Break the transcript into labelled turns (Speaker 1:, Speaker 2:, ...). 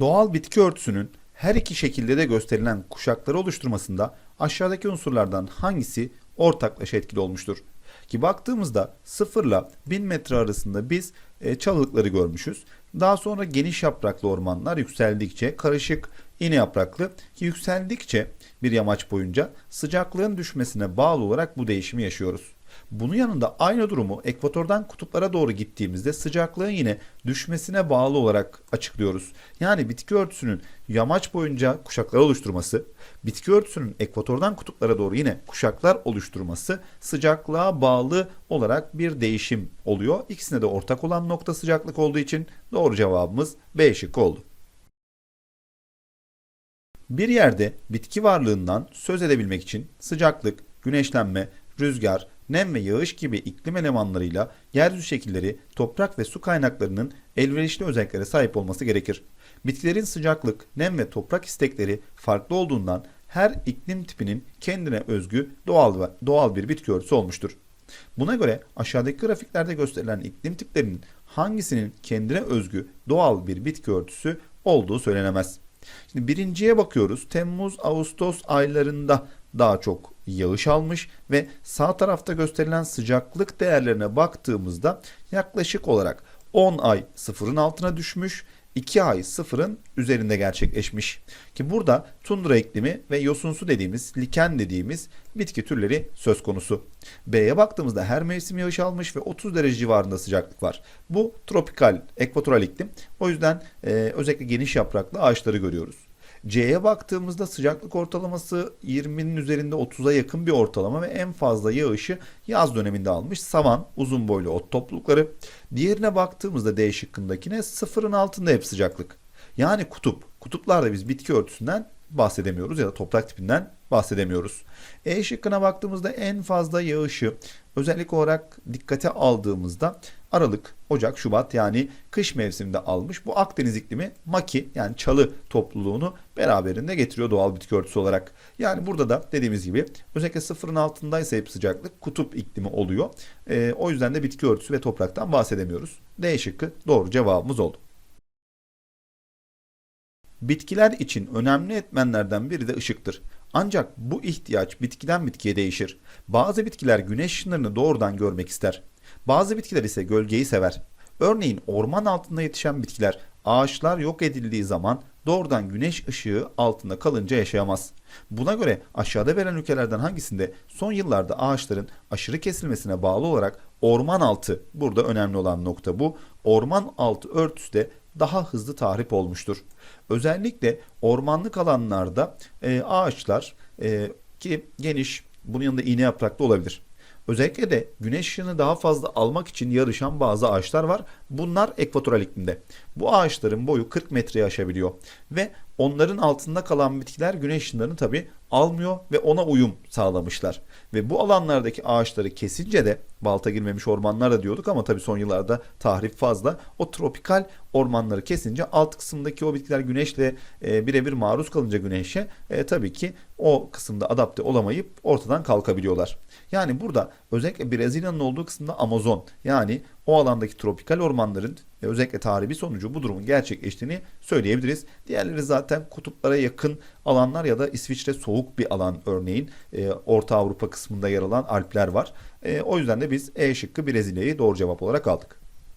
Speaker 1: Doğal bitki örtüsünün her iki şekilde de gösterilen kuşakları oluşturmasında aşağıdaki unsurlardan hangisi ortaklaşa etkili olmuştur? Ki baktığımızda 0 ile 1000 metre arasında biz e, çalılıkları görmüşüz. Daha sonra geniş yapraklı ormanlar yükseldikçe karışık iğne yapraklı ki yükseldikçe bir yamaç boyunca sıcaklığın düşmesine bağlı olarak bu değişimi yaşıyoruz. Bunun yanında aynı durumu ekvatordan kutuplara doğru gittiğimizde sıcaklığın yine düşmesine bağlı olarak açıklıyoruz. Yani bitki örtüsünün yamaç boyunca kuşaklar oluşturması, bitki örtüsünün ekvatordan kutuplara doğru yine kuşaklar oluşturması sıcaklığa bağlı olarak bir değişim oluyor. İkisine de ortak olan nokta sıcaklık olduğu için doğru cevabımız B şıkkı oldu. Bir yerde bitki varlığından söz edebilmek için sıcaklık, güneşlenme, rüzgar, nem ve yağış gibi iklim elemanlarıyla yeryüzü şekilleri, toprak ve su kaynaklarının elverişli özelliklere sahip olması gerekir. Bitkilerin sıcaklık, nem ve toprak istekleri farklı olduğundan her iklim tipinin kendine özgü doğal ve doğal bir bitki örtüsü olmuştur. Buna göre aşağıdaki grafiklerde gösterilen iklim tiplerinin hangisinin kendine özgü doğal bir bitki örtüsü olduğu söylenemez. Şimdi birinciye bakıyoruz. Temmuz, Ağustos aylarında daha çok yağış almış ve sağ tarafta gösterilen sıcaklık değerlerine baktığımızda yaklaşık olarak 10 ay sıfırın altına düşmüş, 2 ay sıfırın üzerinde gerçekleşmiş. Ki burada tundra iklimi ve yosunsu dediğimiz, liken dediğimiz bitki türleri söz konusu. B'ye baktığımızda her mevsim yağış almış ve 30 derece civarında sıcaklık var. Bu tropikal, ekvatoral iklim. O yüzden e, özellikle geniş yapraklı ağaçları görüyoruz. C'ye baktığımızda sıcaklık ortalaması 20'nin üzerinde 30'a yakın bir ortalama ve en fazla yağışı yaz döneminde almış. Savan, uzun boylu ot toplulukları. Diğerine baktığımızda D şıkkındakine sıfırın altında hep sıcaklık. Yani kutup. Kutuplarda biz bitki örtüsünden bahsedemiyoruz ya da toprak tipinden bahsedemiyoruz. E şıkkına baktığımızda en fazla yağışı özellik olarak dikkate aldığımızda Aralık, Ocak, Şubat yani kış mevsiminde almış. Bu Akdeniz iklimi maki yani çalı topluluğunu beraberinde getiriyor doğal bitki örtüsü olarak. Yani burada da dediğimiz gibi özellikle sıfırın altındaysa hep sıcaklık kutup iklimi oluyor. E, o yüzden de bitki örtüsü ve topraktan bahsedemiyoruz. D şıkkı doğru cevabımız oldu. Bitkiler için önemli etmenlerden biri de ışıktır. Ancak bu ihtiyaç bitkiden bitkiye değişir. Bazı bitkiler güneş ışınlarını doğrudan görmek ister. Bazı bitkiler ise gölgeyi sever. Örneğin orman altında yetişen bitkiler ağaçlar yok edildiği zaman doğrudan güneş ışığı altında kalınca yaşayamaz. Buna göre aşağıda verilen ülkelerden hangisinde son yıllarda ağaçların aşırı kesilmesine bağlı olarak orman altı burada önemli olan nokta bu. Orman altı örtüsü de daha hızlı tahrip olmuştur. Özellikle ormanlık alanlarda e, ağaçlar e, ki geniş bunun yanında iğne yapraklı olabilir. Özellikle de güneş ışığını daha fazla almak için yarışan bazı ağaçlar var. Bunlar ekvatoral iklimde. Bu ağaçların boyu 40 metreye aşabiliyor ve onların altında kalan bitkiler güneş ışınlarını tabi almıyor ve ona uyum sağlamışlar. Ve bu alanlardaki ağaçları kesince de balta girmemiş ormanlar da diyorduk ama tabi son yıllarda tahrip fazla. O tropikal ormanları kesince alt kısımdaki o bitkiler güneşle e, birebir maruz kalınca güneşe e, tabii ki o kısımda adapte olamayıp ortadan kalkabiliyorlar. Yani burada özellikle Brezilya'nın olduğu kısımda Amazon yani o alandaki tropikal ormanların ve özellikle tahribi sonucu bu durumun gerçekleştiğini söyleyebiliriz. Diğerleri zaten kutuplara yakın alanlar ya da İsviçre soğuk bir alan örneğin e, Orta Avrupa kısmında yer alan Alpler var. E, o yüzden de biz E şıkkı Brezilya'yı doğru cevap olarak aldık.